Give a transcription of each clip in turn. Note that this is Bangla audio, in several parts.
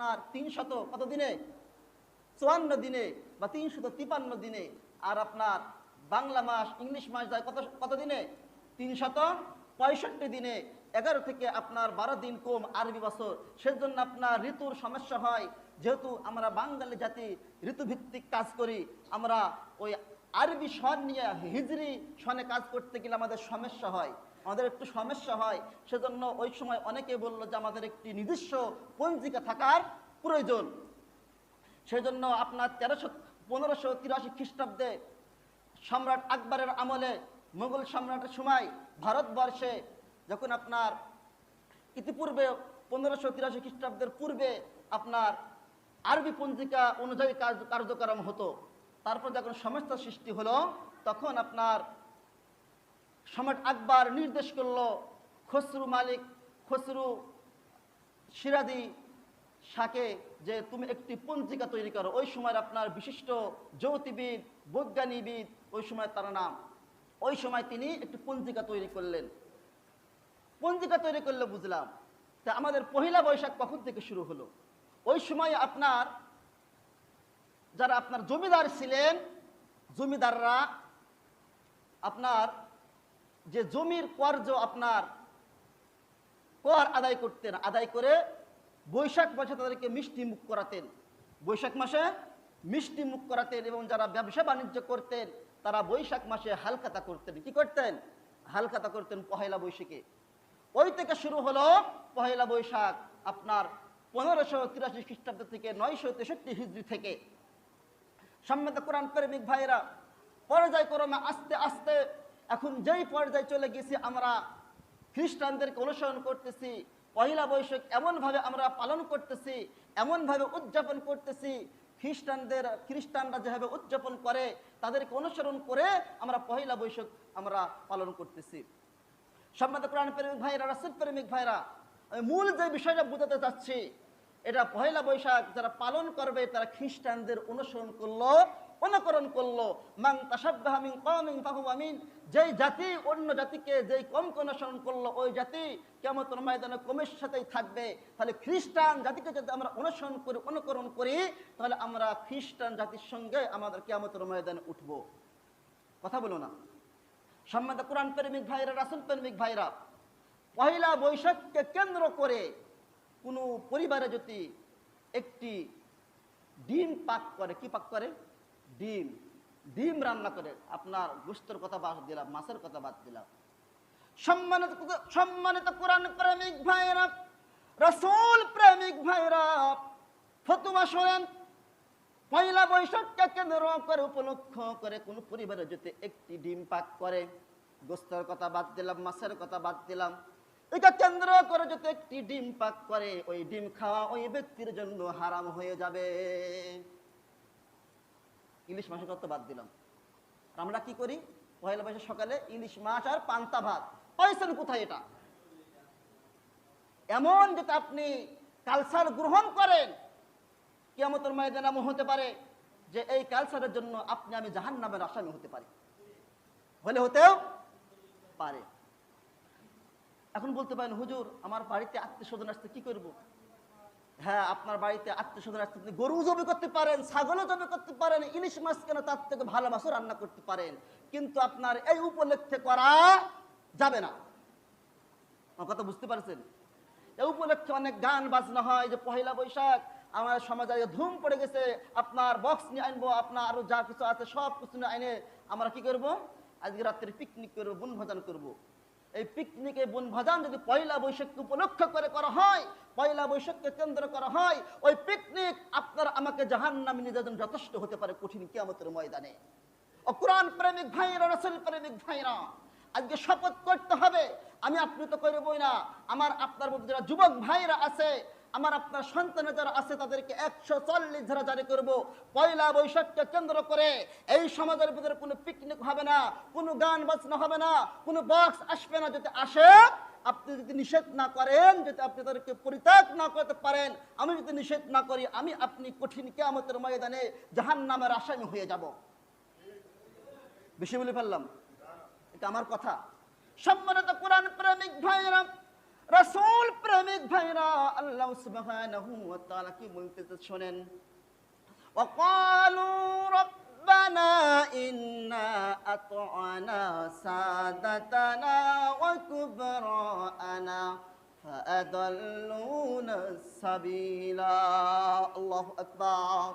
আপনার তিনশত কত দিনে? চুয়ান্ন দিনে বা তিনশত তিপান্ন দিনে। আর আপনার বাংলা মাস, ইংলিশ মাস যায় কত কত দিনে? তিনশত পঁয়ষট্টি দিনে। এগারো থেকে আপনার বারো দিন কম আরবি বছর। সেজন্য আপনার ঋতুর সমস্যা হয়। যেহেতু আমরা বাঙালি জাতি, ঋতুভিত্তিক কাজ করি, আমরা ওই আরবি সন নিয়ে হিজরি সনে কাজ করতে গেলে আমাদের সমস্যা হয়। আমাদের একটু সমস্যা হয়, সেজন্য ওই সময় অনেকে বলল যে আমাদের একটি নিজস্ব পঞ্জিকা থাকার প্রয়োজন। সেজন্য আপনার তেরোশো, পনেরোশো তিরাশি খ্রিস্টাব্দে সম্রাট আকবরের আমলে মুঘল সম্রাটের সময় ভারতবর্ষে যখন আপনার ইতিপূর্বে পনেরোশো তিরাশি খ্রিস্টাব্দের পূর্বে আপনার আরবি পঞ্জিকা অনুযায়ী কার্যক্রম হতো, তারপর যখন সমস্যা সৃষ্টি হলো, তখন আপনার সম্রাট আকবর নির্দেশ করল, খসরু মালিক, খসরু সিরাদি শাকে যে তুমি একটি পঞ্জিকা তৈরি করো। ওই সময় আপনার বিশিষ্ট জ্যোতিবিদ বৈজ্ঞানিকবিদ, ওই সময় তার নাম। ওই সময় তিনি একটি পঞ্জিকা তৈরি করলেন। পঞ্জিকা তৈরি করলে বুঝলাম, তা আমাদের পহিলা বৈশাখ কখন থেকে শুরু হলো? ওই সময় আপনার, যারা আপনার জমিদার ছিলেন, জমিদাররা আপনার যে জমির কর্য আপনার কর আদায় করতেন, আদায় করে বৈশাখ মাসে তাদেরকে মিষ্টি মুখ করাতেন। বৈশাখ মাসে মিষ্টি মুখ করাতেন এবং যারা ব্যবসা বাণিজ্য করতেন, তারা বৈশাখ মাসে হালকাতা করতেন। কি করতেন? হালকাতা করতেন পহেলা বৈশাখে। ওই থেকে শুরু হলো পহেলা বৈশাখ, আপনার পনেরোশো তিরাশি খ্রিস্টাব্দ থেকে নয়শো তেষট্টি হিজড়ি থেকে। সম্মত কোরআন প্রেমিক ভাইরা পর্যায়ক্রমে আস্তে আস্তে এখন যেই পর্যায়ে চলে গেছি, আমরা খ্রিস্টানদেরকে অনুসরণ করতেছি পহিলা বৈশাখ এমনভাবে আমরা পালন করতেছি, এমনভাবে উদযাপন করতেছি, খ্রিস্টানদের, খ্রিস্টানরা যেভাবে উদযাপন করে, তাদেরকে অনুসরণ করে আমরা পহিলা বৈশাখ আমরা পালন করতেছি। সম্মত কোরআন প্রেমিক ভাইরা রাসুল প্রেমিক ভাইরা মূল যে বিষয়টা বোঝাতে চাচ্ছি, এটা পহেলা বৈশাখ যারা পালন করবে, তারা খ্রিস্টানদের অনুসরণ করল অনুকরণ করল। মাং তাসাব্বাহা মিন কওমিন ফাহুম আমিন। যেই জাতি অন্য জাতিকে যেই কমকে অনুসরণ করল, ওই জাতি কেমন ময়দানে কমের সাথেই থাকবে। তাহলে খ্রিস্টান জাতিকে যদি আমরা অনুসরণ করি, অনুকরণ করি, তাহলে আমরা খ্রিস্টান জাতির সঙ্গে আমাদের কেমতের ময়দানে উঠবো। কথা বলো না। সম্মানিত কোরআন প্রেমিক ভাইরা রাসুল প্রেমিক ভাইরা পয়লা বৈশাখকে কেন্দ্র করে কোনো পরিবারে যদি একটি ডিম পাক করে, কি পাক করে? ডিম ডিম রান্না করে আপনার গোস্তর কথা বাদ দিলাম, মাছের কথা বাদ দিলাম। সম্মানিত সম্মানিত কোরআন প্রেমিক ভাইরা রসুল প্রেমিক ভাইরা ফতুয়া শোনেন, পয়লা বৈশাখকে কেন্দ্র করে উপলক্ষ করে কোন পরিবারে যদি একটি ডিম পাক করে, গোস্তর কথা বাদ দিলাম, মাছের কথা বাদ দিলাম, এটা কেন্দ্র করে যদি একটি ডিম পাক করে, ওই ডিম খাওয়া ওই ব্যক্তির জন্য হারাম হয়ে যাবে। ইলিশ মাছের কথা বাদ দিলাম। আমরা কি করি? পয়লা বৈশাখ সকালে ইলিশ মাছ আর পান্তা ভাত। পাইছেন কোথায় এটা? এমন যেটা আপনি কালচার গ্রহণ করেন, কিয়ামতের ময়দান এমন হতে পারে যে এই কালচারের জন্য আপনি আমি জাহান নামের আসামি হতে পারি। হলে হতেও পারে। এখন বলতে পারেন, হুজুর, আমার বাড়িতে আত্মীয় স্বজন আসতে কি করব? হ্যাঁ আপনার বাড়িতে আত্মীয় স্বজন আসতে আপনি গরু জবে করতে পারেন, ছাগলও জবে করতে পারেন, ইলিশ মাছ কেন তার থেকে ভালো মাছও রান্না করতে পারেন, কিন্তু আপনার এই উপলক্ষে করা যাবে না। আমার কথা বুঝতে পারছেন? এই উপলক্ষে অনেক গান বাজনা হয়, যে পহেলা বৈশাখ, আমার সমাজে ধুম পড়ে গেছে, আপনার বক্স নিয়ে আনব, আপনার আরও যা কিছু আছে সব কিছু নিয়ে আইনে আমরা কি করব? আজকে রাত্রে পিকনিক করব, বনভোজন করব। এই পিকনিকে বনভোজন যদি পয়লা বৈশাখকে উপলক্ষ করে করা হয়, পয়লা বৈশাখকে কেন্দ্র করা হয়, ওই পিকনিক আপনার আমাকে জাহান নামে নিয়ে যাবেন যথেষ্ট হতে পারে কঠিন কিয়ামতের ময়দানে। ও কোরআন প্রেমিক ভাইরা রসুল প্রেমিক ভাইরা আজকে শপথ করতে হবে। আমি আপনি তো করবই না। আমার আপনার মধ্যে যারা যুবক ভাইরা আছে আমার আপনার সন্তানে যারা আছে, তাদেরকে একশো চল্লিশ ধারা জারি করব। পয়লা বৈশাখকে কেন্দ্র করে এই সমাজের ভিতরে কোনো পিকনিক হবে না, কোনো গান বাজনা হবে না, কোনো বক্স আসবে না। যদি আসে, আপনি যদি নিষেধ না করেন, যদি আপনি তাদেরকে পরিত্যাগ না করতে পারেন, আমি যদি নিষেধ না করি, আমি আপনি কঠিন কেয়ামতের ময়দানে জাহান নামের আসামি হয়ে যাব। বেশি বলে ফেললাম। এটা আমার কথা। সম্মানিত কোরআন প্রেমিক ভাইরা রাসূল প্রেমিক ভাইরা আল্লাহ সুবহানাহু ওয়া তাআলা কি বলতেছে শোনেন وقالوا ربنا إنا أطعنا سادتنا وكبراءنا فأضلونا السبيلا الله أكبر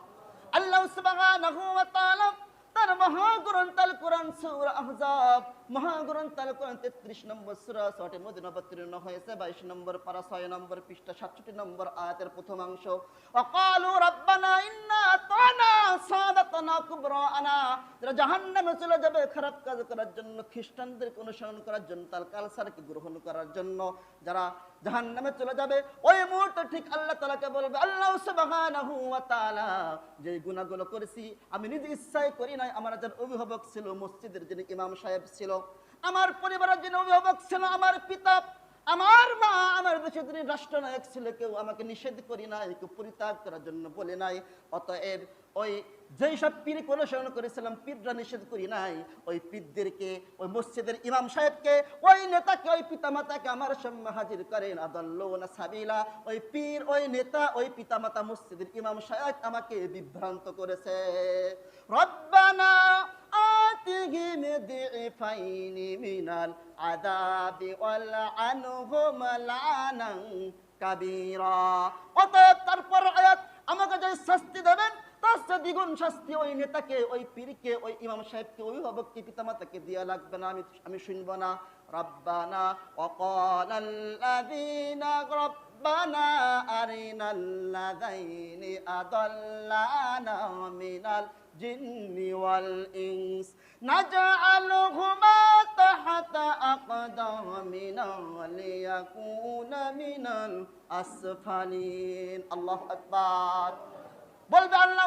الله سبحانه وتعالى তার মহাগ্রন্থ আল কোরআন সূরা আহজাব মহাগ্রন্থ 33 নম্বর সূরা অবতীর্ণ হয়েছে 22 নম্বর পারা 6 নম্বর পৃষ্ঠা 67 নম্বর আয়াতের প্রথম অংশ। ওয়াকালু রাব্বানা ইন্না আতানা সাদাতানা যারা জাহান্নামে চলে যাবে খারাপ কাজ করার জন্য খ্রিস্টানদেরকে অনুসরণ করার জন্য, তার গ্রহণ করার জন্য যারা চলে যাবে, ওই মুহূর্তে ঠিক আল্লাহ তাআলাকে বলবে, আল্লাহ সুবহানাহু যে করেছি, আমি নিজে ইচ্ছাই করি নাই। আমার একজন অভিভাবক ছিল, মসজিদের যিনি ইমাম সাহেব ছিল আমার পরিবারের যিনি অভিভাবক ছিল, আমার পিতা, আমার মা, আমার দেশে তিনি রাষ্ট্রনায়ক ছিল, কেউ আমাকে নিষেধ করি নাই, কেউ পরিত্যাগ করার জন্য বলে নাই। অতএব ওই যেই সব পীরকে অনুসরণ করেছিলাম পীররা নিষেধ করি নাই ওই পীরদেরকে ওই মসজিদের ইমাম সাহেবকে ওই নেতাকে ওই পিতামাতাকে আমার সামনে হাজির করেন আদাল্লা সাবিলা ওই পীর ওই নেতা ওই পিতামাতা মসজিদের ইমাম সাহেব আমাকে বিভ্রান্ত করেছে রব্বানা آتهم ضعفين من العذاب والعنهم لعنا কাবীরা অতএব তারপর আয়াত আমাকে যে শাস্তি দেবেন আসছে দ্বিগুণ শাস্তি ওই নেতাকে, ওই পীরকে, ওই ইমাম সাহেবকে, অভিভাবককে, পিতামাতাকে দেওয়া লাগবে না, আমি আমি শুনব না। আল্লাহ অকলাল্লাযীনা মিনাল বলবে আল্লাহ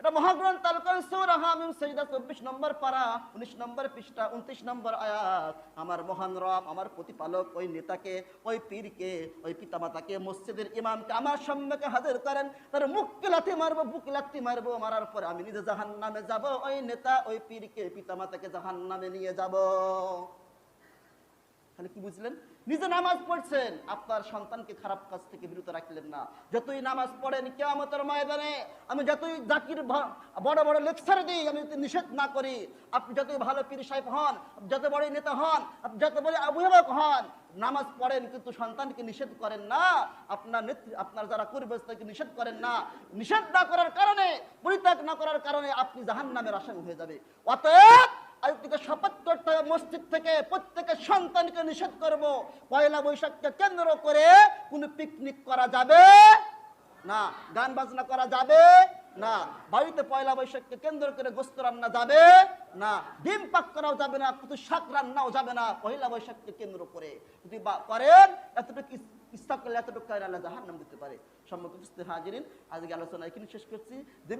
এটা মহাগ্রন্থ আল কোরআন সূরা হামিম সাজদা 24 নম্বর পারা 19 নম্বর পৃষ্ঠা 29 নম্বর আয়াত। আমার মহান রব, আমার প্রতিপালক, ওই নেতাকে, ওই পীরকে, ওই পিতামাতাকে, মসজিদের ইমামকে আমার সম্মুখে হাজির করেন। তার মুখকে লাথি মারবো বুক লাথি মারবো, মারার পরে আমি নিজে জাহান্নামে যাব, ওই নেতা, ওই পীরকে, পিতামাতাকে জাহান্নামে নিয়ে যাব। তাহলে কি বুঝলেন? নিজে নামাজ পড়ছেন। আপনার সন্তানকে খারাপ কাজ থেকে বিরত রাখলেন না। যতই নামাজ পড়েন কেয়ামতের ময়দানে, আমি যতই জাকির বড় বড় লেকচার দিই, আমি যদি নিষেধ না করি, আপনি যতই ভালো পীর সাহেব হন যত বড় নেতা হন, আপনি যত বড় অভিভাবক হন, নামাজ পড়েন কিন্তু সন্তানকে নিষেধ করেন না। আপনার নেত্রী, আপনার যারা পরিবেশ থেকে নিষেধ করেন না। নিষেধ না করার কারণে, পরিত্যাগ না করার কারণে আপনি জাহান নামের আসামি হয়ে যাবে। অতএব আজ থেকে শপথ করতে হবে মসজিদ থেকে প্রত্যেকের সন্তানকে নিষেধ করব। পয়লা বৈশাখকে কেন্দ্র করে কোনো পিকনিক করা যাবে? না। গান বাজনা করা যাবে? না। বাড়িতে পয়লা বৈশাখকে কেন্দ্র করে গোস্ত রান্না যাবে? না। ডিম পাক করাও যাবে না, কিন্তু শাক রান্নাও যাবে না পয়লা বৈশাখকে কেন্দ্র করে। যদি করেন, এতটুকু করলে এতটুকু জাহান্নাম দিতে পারে। সম্মত হাজিরিন, আজকে আলোচনা এখানে শেষ করছি। যে